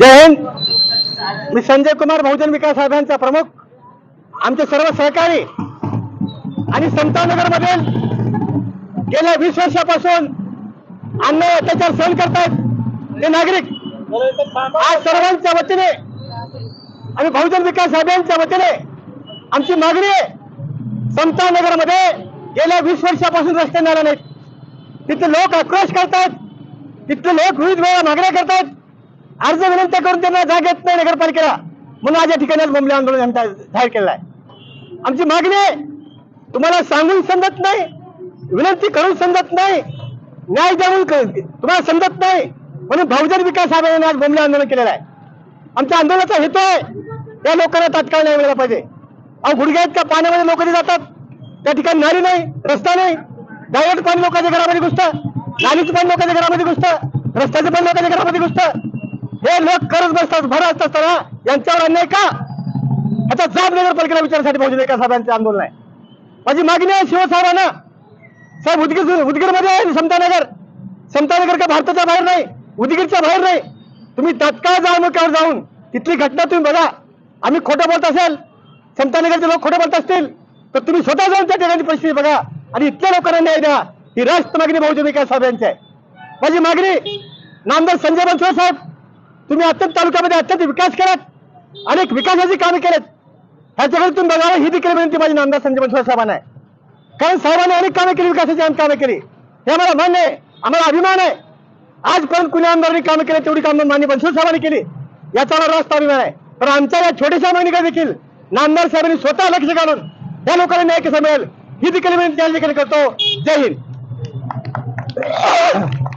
जय हिंद. मी संजय कुमार बहुजन विकास अभियानचा प्रमुख आमचे सर्व सहकारी आणि समतानगर मधील गेल्या वीस वर्षापासून अन्याय अत्याचार सहन करतायत ते नागरिक. आज सर्वांच्या वतीने आणि बहुजन विकास अभियानच्या वतीने आमची मागणी आहे मध्ये गेल्या वीस वर्षापासून रस्ते मिळाले नाहीत. तिथे लोक आक्रोश करतायत तिथले लोक विविध वेळा मागण्या करतायत. अर्ज विनंती करून त्यांना जागा येत नाही नगरपालिकेला. म्हणून आज या ठिकाणी बोंबले आंदोलन आमचा जाहीर केलं आहे. आमची मागणी आहे तुम्हाला सांगून समजत नाही विनंती करून समजत नाही न्याय देऊन तुम्हाला समजत नाही म्हणून बहुजन विकास आघाडीने आज बोंबले आंदोलन केलेलं आहे. आमच्या आंदोलनाचा हेतू आहे त्या लोकांना तात्काळ न्याय मिळाला पाहिजे. अहो गुडघ्याच्या पाण्यामध्ये लोक जातात त्या ठिकाणी नाली नाही रस्ता नाही. डायरेक्ट पाणी लोकांच्या घरामध्ये घुसतं. नालीचं पाणी लोकांच्या घरामध्ये घुसतं. रस्त्याचं पाणी लोकांच्या घरामध्ये घुसतं. हे लोक करत बसतात भरत असताना यांच्यावर अन्याय का? आता जामनगर पालिकेला विचारण्यासाठी बहुजन विकास आघाडीचे आंदोलन आहे? माझी मागणी आहे शिवसाहेबांना. साहेब उदगीर उदगीरमध्ये आहे समतानगर. समतानगर का भारताच्या बाहेर नाही? उदगीरच्या बाहेर नाही. तुम्ही तत्काळ जा जाऊन तिथली घटना तुम्ही बघा. आम्ही खोटं बोलत असेल समतानगरचे लोक खोटं बोलत असतील तर तुम्ही स्वतः जाऊन त्या ठिकाणी परिस्थिती बघा आणि इथल्या लोकांना न्याय द्या. ही राष्ट्र मागणी बहुजन विकास साहेबांची आहे. माझी मागणी नामदार संजय बनसोड साहेब तुम्ही अत्यंत तालुक्यामध्ये अत्यंत विकास केलात. अनेक विकासाची कामे केलेत. ह्याच्याकडे तुम्ही बघावं ही देखील विनंती माझी नामदार संजय बनसोड साहेबांना आहे. कारण साहेबांनी अनेक कामे केली विकासाची अनेक कामे केली. हे आम्हाला मान्य आहे. आम्हाला अभिमान आहे. आजपर्यंत कुणी आमदारांनी कामं केली तेवढी कामं मान्य बनसोड साहेबांनी केली. याचा आम्हाला रास्त अभिमान आहे. पण आमच्या या छोट्याशा मागणीकडे देखील नामदार साहेबांनी स्वतः लक्ष घालून या लोकांना न्याय कसा मिळेल ही देखील विनंती या ठिकाणी करतो. जय हिंद.